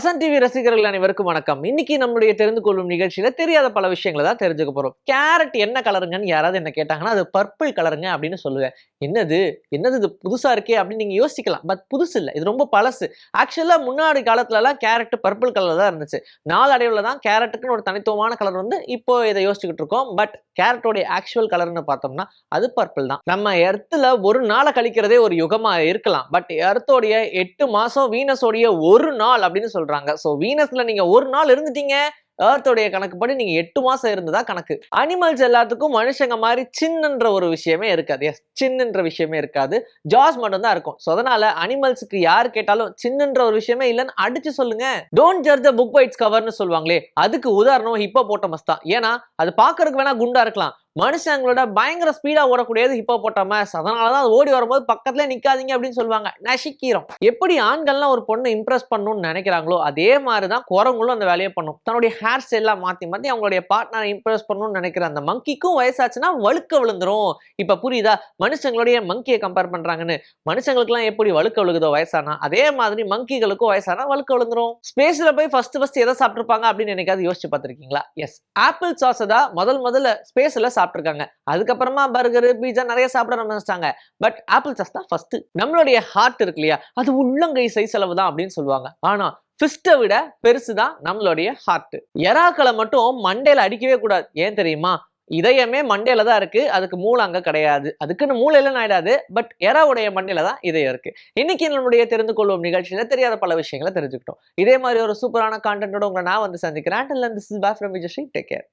Vasanth TV ரசிகர்கள் அனைவருக்கும் வணக்கம். இன்னைக்கு நம்மளுடைய தெரிந்து கொள்ளும் நிகழ்ச்சியில தெரியாத பல விஷயங்களை தான் தெரிஞ்சுக்க போறோம். கேரட் என்ன கலருங்கன்னு யாராவது என்ன கேட்டாங்கன்னா அது பர்பிள் கலருங்க அப்படின்னு சொல்லுவேன். என்னது? என்னது இது புதுசா இருக்கே அப்படின்னு நீங்க யோசிக்கலாம். பட் புதுசு இல்லை. இது ரொம்ப பழசு. ஆக்சுவலா முன்னாடி காலத்துல எல்லாம் கேரட் பர்பிள் கலர் தான் இருந்துச்சு. நாளடைவுல தான் கேரட்டுக்குன்னு ஒரு தனித்துவமான கலர் வந்து இப்போ இதை யோசிச்சுக்கிட்டு இருக்கோம். பட் கேரட்டோடைய ஆக்சுவல் கலர்னு பார்த்தோம்னா அது பர்பிள் தான். நம்ம எர்த்துல ஒரு நாளை கழிக்கிறதே ஒரு யுகமா இருக்கலாம். பட் எர்த்தோடைய எட்டு மாசம் வீனஸோடைய ஒரு நாள் அப்படின்னு சொல்றாங்க. ஸோ வீனஸ்ல நீங்க ஒரு நாள் இருந்துட்டீங்க ஏர்த்தோடைய கணக்குப்படி நீங்க எட்டு மாசம் இருந்ததா கணக்கு. அனிமல்ஸ் எல்லாத்துக்கும் மனுஷங்க மாதிரி சின்னன்ற ஒரு விஷயமே இருக்காது. எஸ் சின்னன்ற விஷயமே இருக்காது. ஜாஸ் மட்டும் தான் இருக்கும். ஸோ அதனால அனிமல்ஸுக்கு யார் கேட்டாலும் சின்னன்ற ஒரு விஷயமே இல்லைன்னு அடிச்சு சொல்லுங்க. டோன்ட் ஜர் த புக் பைட்ஸ் கவர்னு சொல்லுவாங்களே. அதுக்கு உதாரணம் ஹிப்போ போட்டமஸ் தான். ஏன்னா அது பார்க்கறதுக்கு வேணா குண்டா இருக்கலாம். மனுஷங்களோட பயங்கர ஸ்பீடா ஓடக்கூடியது ஹிப்போ போட்டமஸ் அதனாலதான் அது ஓடி வரும்போது பக்கத்துல நிக்காதீங்க அப்படின்னு சொல்லுவாங்க. நசிக்கிறோம். எப்படி ஆண்கள்லாம் ஒரு பொண்ணு இம்ப்ரெஸ் பண்ணணும்னு நினைக்கிறாங்களோ அதே மாதிரிதான் குரங்களும் அந்த வேலையை பண்ணும். தன்னுடைய ஹேர் ஸ்டைல்லாம் மாத்தி மாத்தி அவங்களுடைய பார்ட்னரை இம்ப்ரெஸ் பண்ணணும்னு நினைக்கிற அந்த மங்கிக்கும் வயசாச்சுன்னா வழுக்க விழுந்துரும். இப்ப புரியுதா? மனுஷங்களுடைய மங்கியை கம்பேர் பண்றாங்கன்னு. மனுஷங்களுக்குலாம் எப்படி வழுக்க விழுகுதோ வயசானா? அதே மாதிரி மங்கிகளுக்கும் வயசானா வழுக்க விழுந்துரும். ஸ்பேஸ்ல போய் ஃபர்ஸ்ட் ஃபர்ஸ்ட் எதை சாப்பிட்டுருப்பாங்க அப்படின்னு நினைக்காது யோசிச்சு பார்த்துருக்கீங்களா? எஸ் ஆப்பிள் சாஸ் தான் முதல் முதல்ல ஸ்பேஸ்ல சாப்பிட்ருக்காங்க அதுக்கப்புறமா பர்கர் பீஸா நிறைய சாப்பிட ஆரம்பிச்சிட்டாங்க. பட் ஆப்பிள் சாஸ் தான் ஃபர்ஸ்ட் நம்மளுடைய ஹார்ட் இருக்கு இல்லையா? அது உள்ளங்கை சைஸ் அளவு தான் அப்படின்னு சொல்லுவாங்க. ஆனா ஃபிஸ்ட்டை விட பெருசு தான் நம்மளுடைய ஹார்ட் எறாக்களை மட்டும் மண்டையில அடிக்கவே கூடாது. ஏன் தெரியுமா? இதயமே மண்டையில தான் இருக்கு. அதுக்கு மூளை அங்க கிடையாது. அதுக்குன்னு மூளையில ஆயிடாது. பட் எறாவுடைய மண்டையில தான் இதயம் இருக்கு. இன்னைக்கு நம்மளுடைய தெரிந்து கொள்வோம் நிகழ்ச்சியில தெரியாத பல விஷயங்களை தெரிஞ்சுக்கிட்டோம். இதே மாதிரி ஒரு சூப்பரான கான்டென்ட்டோட உங்களை நான் வந்து சந்திக்கிறேன். This is boy from Vijay take care